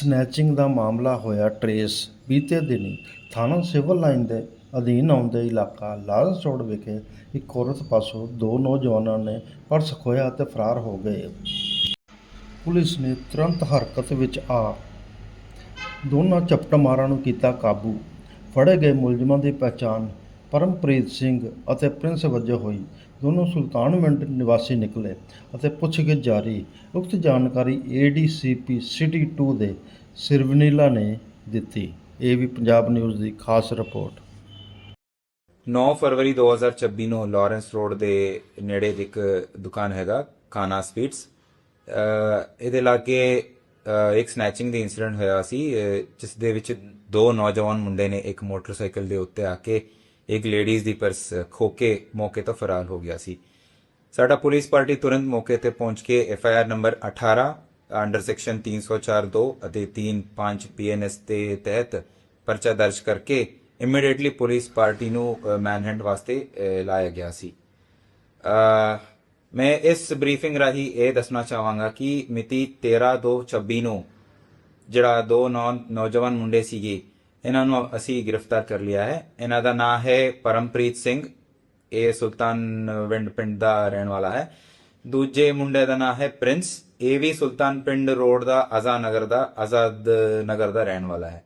Snatching ਦਾ ਮਾਮਲਾ ਹੋਇਆ trace. ਬੀਤੇ ਦਿਨੀ ਥਾਣਾ ਸਿਵਲ ਲਾਈਨ ਦੇ ਅਧੀਨ ਆਉਂਦੇ ਇਲਾਕਾ ਲਾਰੈਂਸ ਰੋਡ ਵਿਖੇ ਇੱਕ ਔਰਤ ਪਾਸੋਂ ਦੋ ਨੌਜਵਾਨਾਂ ਨੇ ਪਰਸ ਖੋਇਆ ਅਤੇ ਫਰਾਰ ਹੋ ਗਏ। ਪੁਲਿਸ ਨੇ ਤੁਰੰਤ ਹਰਕਤ ਵਿੱਚ ਆ। ਦੋਨਾਂ ਝਪਟਮਾਰਾਂ ਨੂੰ ਕੀਤਾ ਕਾਬੂ। ਫੜੇ ਗਏ ਮੁਲਜ਼ਮਾਂ ਦੀ ਪਛਾਣ ਪਰਮਪ੍ਰੀਤ ਸਿੰਘ ਅਤੇ ਪ੍ਰਿੰਸ ਵਜੋਂ ਹੋਈ ਦੋਨੋਂ ਸੁਲਤਾਨਵਿੰਡ ਨਿਵਾਸੀ ਨਿਕਲੇ ਅਤੇ ਪੁੱਛਗਿੱਛ ਜਾਰੀ। ਉਕਤ ਜਾਣਕਾਰੀ ਏਡੀਸੀਪੀ ਸਿਟੀ 2 ਦੇ ਸਿਰਵਨੀਲਾ ਨੇ ਦਿੱਤੀ। ਇਹ ਵੀ ਪੰਜਾਬ ਨਿਊਜ਼ ਦੀ ਖਾਸ ਰਿਪੋਰਟ। 9 ਫਰਵਰੀ 2026 ਨੂੰ ਲਾਰੈਂਸ ਰੋਡ ਦੇ ਨੇੜੇ ਇੱਕ ਦੁਕਾਨ ਹੈਗਾ, ਖਾਨਾ ਸਵੀਟਸ। ਇਹਦੇ ਲਾਗੇ ਇੱਕ ਸਨੈਚਿੰਗ ਦੀ ਇਨਸੀਡੈਂਟ ਹੋਇਆ ਸੀ ਜਿਸ ਦੇ ਵਿੱਚ ਦੋ ਨੌਜਵਾਨ ਮੁੰਡੇ ਨੇ ਇੱਕ ਮੋਟਰਸਾਈਕਲ ਦੇ ਉੱਤੇ ਆ ਕੇ ਇੱਕ ਲੇਡੀਜ਼ ਦੀ ਪਰਸ ਖੋ ਕੇ ਮੌਕੇ ਤੋਂ ਫਰਾਰ ਹੋ ਗਿਆ ਸੀ ਸਾਡਾ ਪੁਲਿਸ ਪਾਰਟੀ ਤੁਰੰਤ ਮੌਕੇ ਤੇ ਪਹੁੰਚ ਕੇ F I R number 18 under section 304(2) ਅਤੇ 35 ਪੀਐਨਐਸ ਦੇ ਤਹਿਤ ਪਰਚਾ ਦਰਜ ਕਰਕੇ ਇਮੀਡੀਏਟਲੀ ਪੁਲਿਸ ਪਾਰਟੀ ਨੂੰ ਮੈਨਹੈਂਡ ਵਾਸਤੇ ਲਾਇਆ ਗਿਆ ਸੀ ਮੈਂ ਇਸ ਬਰੀਫਿੰਗ ਰਾਹੀਂ ਇਹ ਦੱਸਣਾ ਚਾਹਾਂਗਾ ਕਿ ਮਿਤੀ 13/2/26 ਨੂੰ ਜਿਹੜਾ ਦੋ ਨੌ- ਨੌਜਵਾਨ ਮੁੰਡੇ ਸੀਗੇ ਇਹਨਾਂ ਨੂੰ ਅਸੀਂ ਗ੍ਰਿਫਤਾਰ ਕਰ ਲਿਆ ਹੈ। ਇਹਨਾਂ ਦਾ ਨਾਮ ਹੈ ਪਰਮਪ੍ਰੀਤ ਸਿੰਘ। ਇਹ ਸੁਲਤਾਨ ਵਿੰਡ ਪਿੰਡ ਦਾ ਰਹਿਣ ਵਾਲਾ ਹੈ। ਦੂਜੇ ਮੁੰਡੇ ਦਾ ਨਾਮ ਹੈ ਪ੍ਰਿੰਸ। ਇਹ ਵੀ ਸੁਲਤਾਨ ਪਿੰਡ ਰੋਡ ਦਾ ਆਜ਼ਾਦ ਨਗਰ ਦਾ ਆਜ਼ਾਦ ਨਗਰ ਦਾ ਰਹਿਣ ਵਾਲਾ ਹੈ।